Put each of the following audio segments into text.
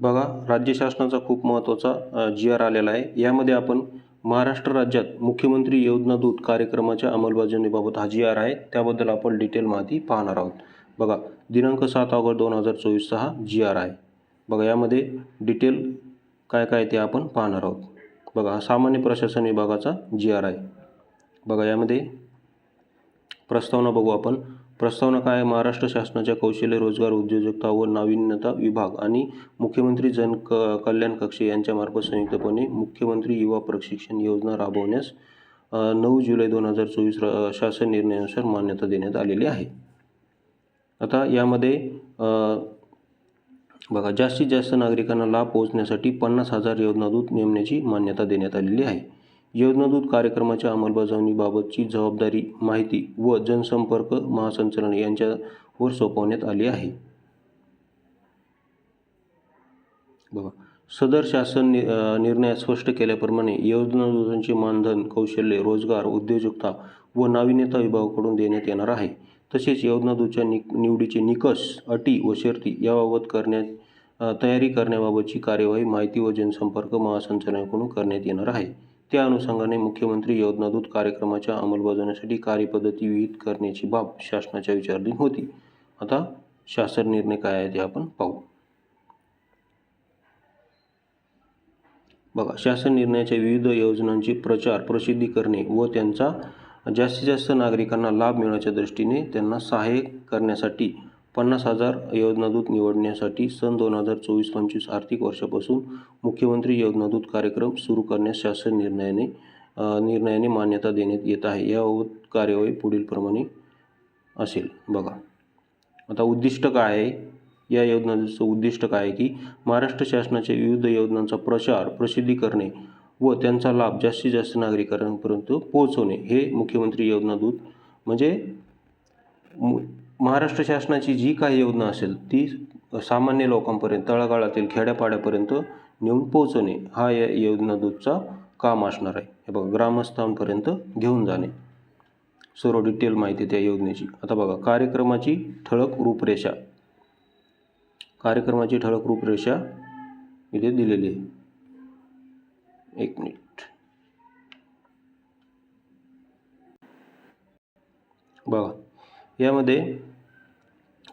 बघा राज्य शासनाचा खूप महत्त्वाचा जी आर आलेला आहे. यामध्ये आपण महाराष्ट्र राज्यात मुख्यमंत्री योजना दूत कार्यक्रमाच्या अंमलबजावणीबाबत हा जी आर आहे. त्याबद्दल आपण डिटेल माहिती पाहणार आहोत. बघा दिनांक सात ऑगस्ट दोन हजार चोवीसचा हा जी आर आहे. बघा यामध्ये डिटेल काय काय ते आपण पाहणार आहोत. बघा हा सामान्य प्रशासन विभागाचा जी आर आहे. बघा यामध्ये प्रस्तावना बघू आपण. प्रस्तावना काय आहे? महाराष्ट्र शासनाच्या कौशल्य रोजगार उद्योजकता व नाविन्यता विभाग आणि मुख्यमंत्री जन क कल्याण कक्ष यांच्यामार्फत संयुक्तपणे मुख्यमंत्री युवा प्रशिक्षण योजना राबवण्यास नऊ जुलै दोन हजार चोवीस शासन निर्णयानुसार मान्यता देण्यात आलेली आहे आता यामध्ये बघा जास्तीत जास्त नागरिकांना लाभ पोहोचण्यासाठी पन्नास हजार योजनादूत नेमण्याची मान्यता देण्यात आलेली आहे योजनादूत कार्यक्रमाच्या अंमलबजावणीबाबतची जबाबदारी माहिती व जनसंपर्क महासंचालन यांच्यावर सोपवण्यात आली आहे. बघा सदर शासन नि निर्णयात स्पष्ट केल्याप्रमाणे योजनादूतांचे मानधन कौशल्य रोजगार उद्योजकता व नाविन्यता विभागाकडून देण्यात येणार आहे. तसेच योजनादूतच्या नि निवडीचे निकष अटी व शर्ती याबाबत करण्यात तयारी करण्याबाबतची कार्यवाही माहिती व जनसंपर्क महासंचालनाकडून करण्यात येणार आहे. त्या अनुषंगाने मुख्यमंत्री योजनादूत कार्यक्रमाच्या अंमलबजावणीसाठी कार्यपद्धती विहित करण्याची बाब शासनाच्या विचाराधीन होती. आता शासन निर्णय काय आहे ते आपण पाहू. बघा शासन निर्णयाच्या विविध योजनांचे प्रचार प्रसिद्धी करणे व त्यांचा जास्तीत जास्त नागरिकांना लाभ मिळण्याच्या दृष्टीने त्यांना सहाय्य करण्यासाठी पन्नास हजार योजनादूत निवडण्यासाठी सन दोन हजार चोवीस पंचवीस आर्थिक वर्षापासून मुख्यमंत्री योजनादूत कार्यक्रम सुरू करण्यास शासन निर्णयाने निर्णयाने मान्यता देण्यात येत आहे. याबाबत कार्यवाही पुढीलप्रमाणे असेल. बघा. आता उद्दिष्ट काय आहे? या योजनाचं उद्दिष्ट काय आहे की महाराष्ट्र शासनाच्या विविध योजनांचा प्रचार प्रसिद्धी करणे व त्यांचा लाभ जास्तीत जास्त नागरिकांपर्यंत पोहोचवणे हे मुख्यमंत्री योजना दूत म्हणजे मु- महाराष्ट्र शासनाची जी काही योजना असेल ती सामान्य लोकांपर्यंत तळागाळातील खेड्यापाड्यापर्यंत नेऊन पोहोचवणे हा या योजनादूतचा काम असणार आहे. हे बघा ग्रामस्थांपर्यंत घेऊन जाणे. सर्व डिटेल माहिती त्या योजनेची. आता बघा कार्यक्रमाची ठळक रूपरेषा. कार्यक्रमाची ठळक रूपरेषा इथे दिलेली आहे. एक मिनिट. बघा यामध्ये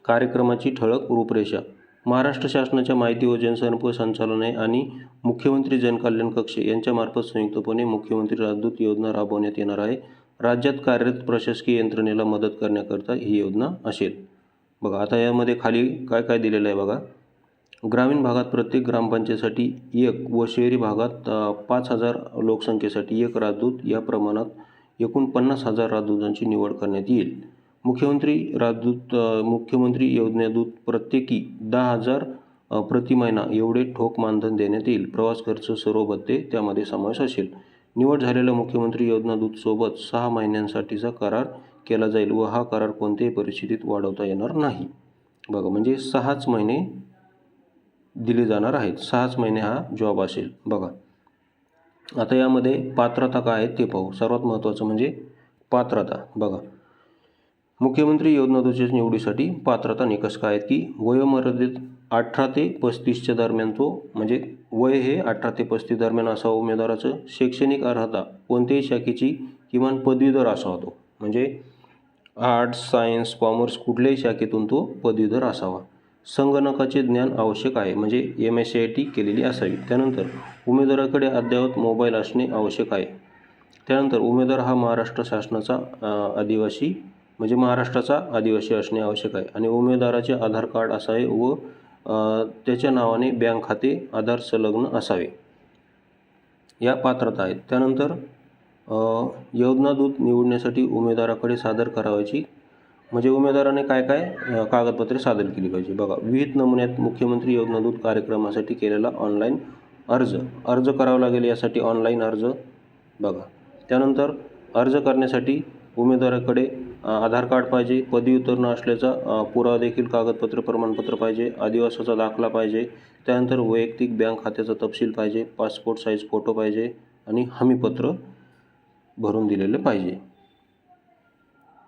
कार्यक्रमाची ठळक रूपरेषा महाराष्ट्र शासनाच्या माहिती व जनसंपर्क संचालने आणि मुख्यमंत्री जनकल्याण कक्ष यांच्यामार्फत संयुक्तपणे मुख्यमंत्री राजदूत योजना राबवण्यात येणार आहे. राज्यात कार्यरत प्रशासकीय यंत्रणेला मदत करण्याकरता ही योजना असेल. बघा आता यामध्ये खाली काय काय दिलेलं आहे बघा. ग्रामीण भागात प्रत्येक ग्रामपंचायतीसाठी एक व शहरी भागात पाच हजार लोकसंख्येसाठी एक राजदूत या प्रमाणात एकूण पन्नास हजार राजदूतांची निवड करण्यात येईल. मुख्यमंत्री राजदूत मुख्यमंत्री योजनेदूत प्रत्येकी दहा हजार प्रति महिना एवढे ठोक मानधन देण्यात येईल. प्रवास खर्च सर्व भत्ते त्यामध्ये समावेश असेल. निवड झालेल्या मुख्यमंत्री योजनादूत सोबत सहा महिन्यांसाठीचा करार केला जाईल व हा करार कोणत्याही परिस्थितीत वाढवता येणार नाही. बघा म्हणजे सहाच महिने दिले जाणार आहेत. सहाच महिने हा जॉब असेल. बघा. आता यामध्ये पात्रता काय आहे ते पाहू. सर्वात महत्त्वाचं म्हणजे पात्रता. बघा. मुख्यमंत्री योजनादूतच्या निवडीसाठी पात्रता निकष काय आहेत की वयोमर्यादित अठरा ते पस्तीसच्या दरम्यान तो म्हणजे वय हे अठरा ते पस्तीस दरम्यान असावं उमेदवाराचं शैक्षणिक अर्हता कोणत्याही शाखेची किमान पदवीधर असावा तो. म्हणजे आर्ट्स सायन्स कॉमर्स कुठल्याही शाखेतून तो पदवीधर असावा. संगणकाचे ज्ञान आवश्यक आहे म्हणजे M S C I T केलेली असावी. त्यानंतर उमेदवाराकडे अद्ययावत मोबाईल असणे आवश्यक आहे. त्यानंतर उमेदवार हा महाराष्ट्र शासनाचा आदिवासी म्हणजे महाराष्ट्राचा आदिवासी असणे आवश्यक आहे. आणि उमेदवाराचे आधार कार्ड असावे व त्याच्या नावाने बँक खाते आधार संलग्न असावे. या पात्रता आहेत. त्यानंतर अ, योजनादूत निवडण्यासाठी उमेदवाराकडे सादर करावयाची. म्हणजे उमेदवाराने काय काय कागदपत्रे सादर केली पाहिजे? बघा विविध नमुन्यात मुख्यमंत्री योजनादूत कार्यक्रमासाठी केलेला ऑनलाईन अर्ज. अर्ज करावा लागेल यासाठी ऑनलाईन अर्ज. बघा त्यानंतर अर्ज करण्यासाठी उमेदवाराकडे आधार कार्ड पाहिजे पदवी उत्तीर्ण असल्याचा पुरावा देखील कागदपत्र प्रमाणपत्र पाहिजे आदिवासाचा दाखला पाहिजे त्यानंतर वैयक्तिक बँक खात्याचा तपशील पाहिजे पासपोर्ट साईज फोटो पाहिजे आणि हमीपत्र भरून दिलेले पाहिजे.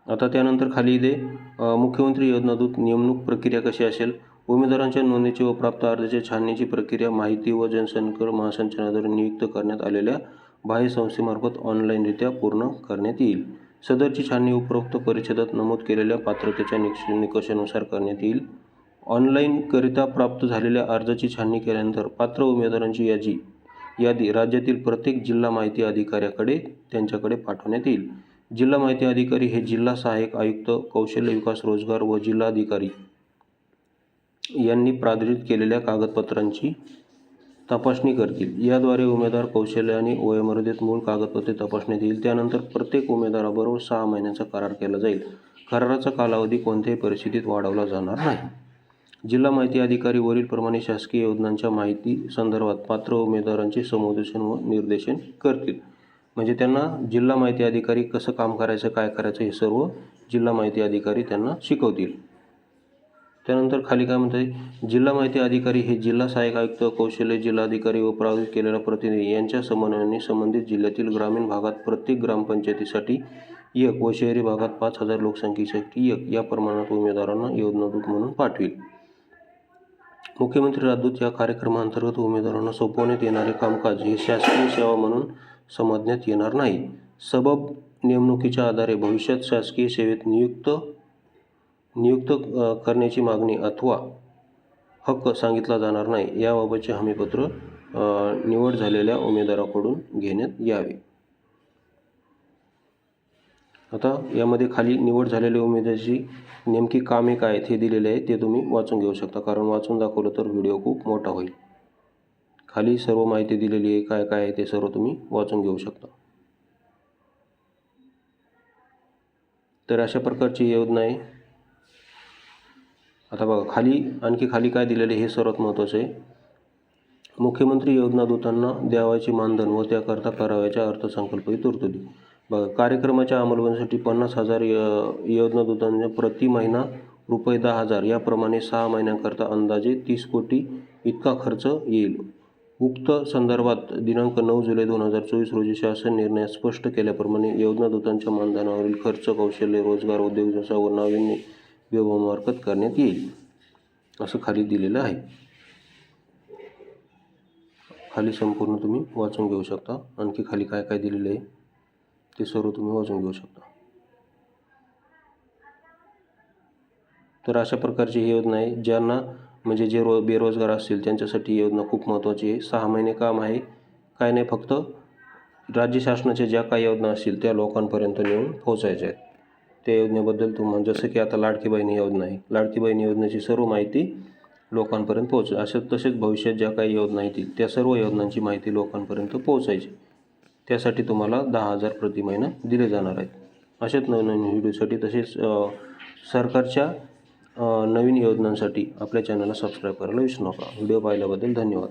आता त्यानंतर खाली इथे मुख्यमंत्री योजनादूत नेमणूक प्रक्रिया कशी असेल? उमेदवारांच्या नोंदणीची व प्राप्त अर्जाच्या छाननीची प्रक्रिया माहिती व जनसंकर महासंचालनाद्वारे नियुक्त करण्यात आलेल्या बाह्य संस्थेमार्फत ऑनलाईनरित्या पूर्ण करण्यात येईल. सदरची छाननी उपरोक्त परिच्छेदात नमूद केलेल्या पात्रतेच्या निकष निकषानुसार करण्यात येईल. ऑनलाईनकरिता प्राप्त झालेल्या अर्जाची छाननी केल्यानंतर पात्र उमेदवारांची यादी यादी राज्यातील प्रत्येक जिल्हा माहिती अधिकाऱ्याकडे त्यांच्याकडे पाठवण्यात येईल. जिल्हा माहिती अधिकारी हे जिल्हा सहाय्यक आयुक्त कौशल्य विकास रोजगार व जिल्हाधिकारी यांनी प्राधिकृत केलेल्या कागदपत्रांची तपासणी करतील. याद्वारे उमेदवार कौशल्य आणि वयोमर्यादित मूळ कागदपत्रे तपासण्यात येईल. त्यानंतर प्रत्येक उमेदवाराबरोबर सहा महिन्यांचा करार केला जाईल. कराराचा कालावधी कोणत्याही परिस्थितीत वाढवला जाणार नाही. जिल्हा माहिती अधिकारी वरीलप्रमाणे शासकीय योजनांच्या माहिती संदर्भात पात्र उमेदवारांचे समुदेशन व निर्देशन करतील. म्हणजे त्यांना जिल्हा माहिती अधिकारी कसं काम करायचं काय करायचं हे सर्व जिल्हा माहिती अधिकारी त्यांना शिकवतील. त्यानंतर खाली काय म्हणतात जिल्हा माहिती अधिकारी हे जिल्हा सहाय्यक आयुक्त कौशल्य जिल्हाधिकारी व प्रायोजित केलेला प्रतिनिधी यांच्या समन्वयाने संबंधित जिल्ह्यातील ग्रामीण भागात प्रत्येक ग्रामपंचायतीसाठी एक व शहरी भागात पाच हजार लोकसंख्येसाठी एक या प्रमाणात उमेदवारांना योजनादूत म्हणून पाठवेल. मुख्यमंत्री राजदूत या कार्यक्रमाअंतर्गत उमेदवारांना सोपवण्यात येणारे कामकाज हे शासकीय सेवा म्हणून समजण्यात येणार नाही. सबब नेमणुकीच्या आधारे भविष्यात शासकीय सेवेत नियुक्त नियुक्त करण्याची मागणी अथवा हक्क सांगितला जाणार नाही याबाबतचे हमीपत्र निवड झालेल्या उमेदवाराकडून घेण्यात यावे. आता यामध्ये खाली निवड झालेल्या उमेदवाराची नेमकी कामे काय आहेत हे दिलेले आहे ते तुम्ही वाचून घेऊ शकता. कारण वाचून दाखवलं तर व्हिडिओ खूप मोठा होईल. खाली सर्व माहिती दिलेली आहे काय काय आहे ते सर्व तुम्ही वाचून घेऊ शकता. तर अशा प्रकारची योजना आहे. आता बघा खाली आणखी खाली काय दिलेले हे सर्वात महत्त्वाचं आहे. मुख्यमंत्री योजना दूतांना द्यावायचे मानधन व त्याकरता करावयाच्या अर्थसंकल्पही तरतुदी. बघा कार्यक्रमाच्या अंमलबजावणीसाठी पन्नास हजार य- योजना दूतांना प्रति महिना रुपये दहा हजार याप्रमाणे सहा महिन्यांकरता अंदाजे तीस कोटी इतका खर्च येईल. उक्त संदर्भात दिनांक नऊ जुलै दोन हजार चोवीस रोजी शासन निर्णयात स्पष्ट केल्याप्रमाणे योजना दूतांच्या मानधनावरील खर्च कौशल्य रोजगार उद्योगजसा व नाविन्य विभागामार्फत करण्यात येईल असं खाली दिलेलं आहे. खाली संपूर्ण तुम्ही वाचून घेऊ शकता. आणखी खाली काय काय दिलेलं आहे ते सर्व तुम्ही वाचून घेऊ शकता. तर अशा प्रकारची ही योजना आहे ज्यांना म्हणजे जे रो बेरोजगार असतील त्यांच्यासाठी ही योजना खूप महत्त्वाची आहे. सहा महिने काम आहे काय नाही फक्त राज्य शासनाच्या ज्या काही योजना असतील त्या लोकांपर्यंत नेऊन पोहोचायच्या आहेत. त्या योजनेबद्दल तुम्हाला जसं की आता लाडकी बहिणी योजना आहे. लाडकी बहिणी योजनेची सर्व माहिती लोकांपर्यंत पोहोच अशा तसेच भविष्यात ज्या काही योजना येतील त्या सर्व योजनांची माहिती लोकांपर्यंत पोहोचायची. त्यासाठी तुम्हाला दहा हजार प्रति महिना दिले जाणार आहेत. अशाच नवनवीन व्हिडिओसाठी तसेच सरकारच्या नवीन योजनांसाठी आपल्या चॅनलला सबस्क्राईब करायला विसरू नका. व्हिडिओ पाहिल्याबद्दल धन्यवाद.